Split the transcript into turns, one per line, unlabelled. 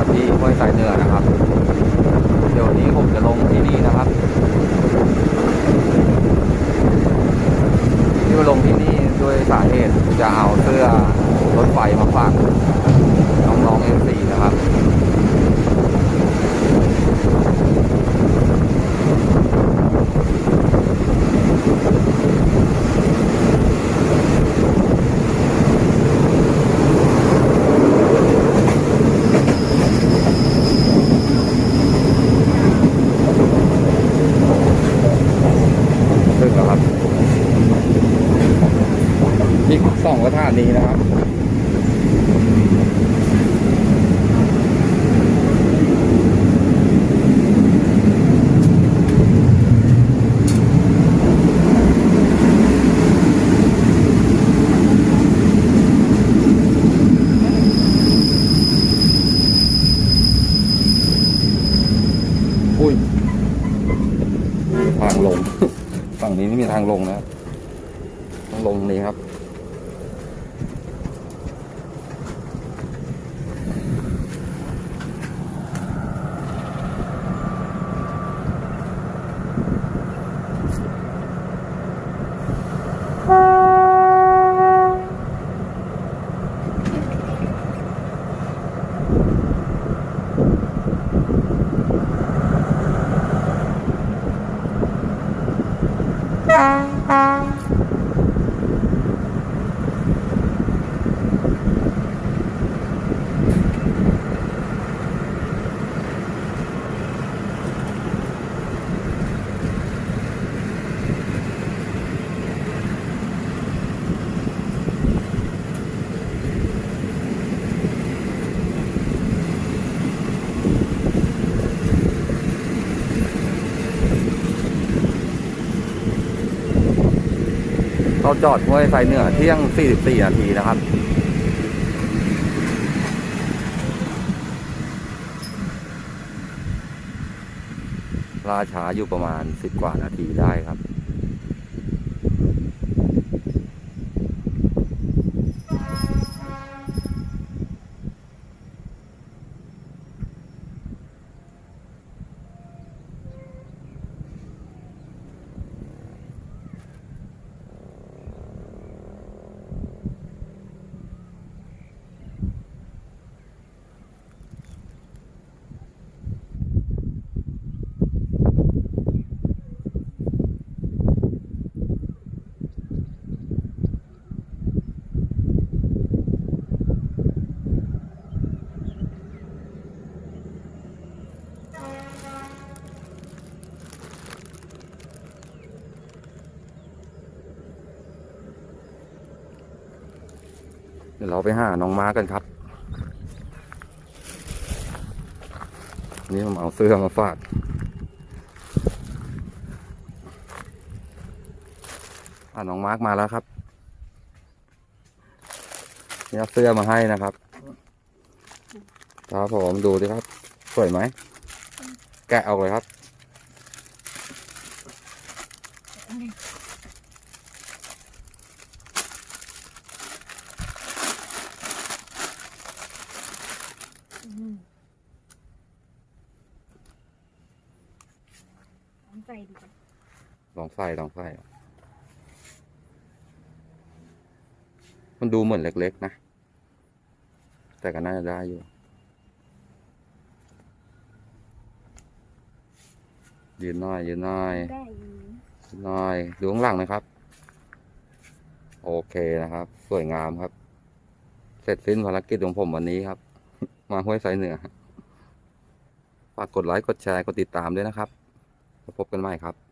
อดที่ห้วยสายเหนือนะครับ เดี๋ยวนี้ผมจะลงที่นี่นะครับที่มาลงที่นี่ด้วยสาเหตุจะเอาเสื้อรถไฟมาฝากน้องๆเอซีนะครับ ซึ่งนะครับ อีกสองสถานีนะครับอุ้ยทางลง ฝั่งนี้ไม่มีทางลงนะครับทางลงนี้ครับ เราจอดห้วยไฟเหนือเที่ยง 44 นาทีนะครับ ราช้าอยู่ประมาณ 10 กว่านาทีได้ครับ เดี๋ยวเราไปหาน้องม้ากันครับ นี่ผมเอาเสื้อมาฝากอ่าน้องมาร์กมาแล้วครับนี่เอาเสื้อมาให้นะครับ ครับผมดูดิครับ สวยไหม แกะเอาเลยครับ
น้ำใจดีจัง
ลองใส่ลองใส่มันดูเหมือนเล็ก ๆ นะ แต่ก็น่าจะได้อยู่ ยืนหน้อย ยืนหน้อย
ได้อยู่
ยืนหน้อย ดูข้างหลังนะครับ โอเคนะครับ สวยงามครับ เสร็จสิ้นภารกิจของผมวันนี้ครับ มาห้วยสายเหนือ ฝากกดไลค์ กดแชร์ กดติดตามด้วยนะครับ พบกันใหม่ครับ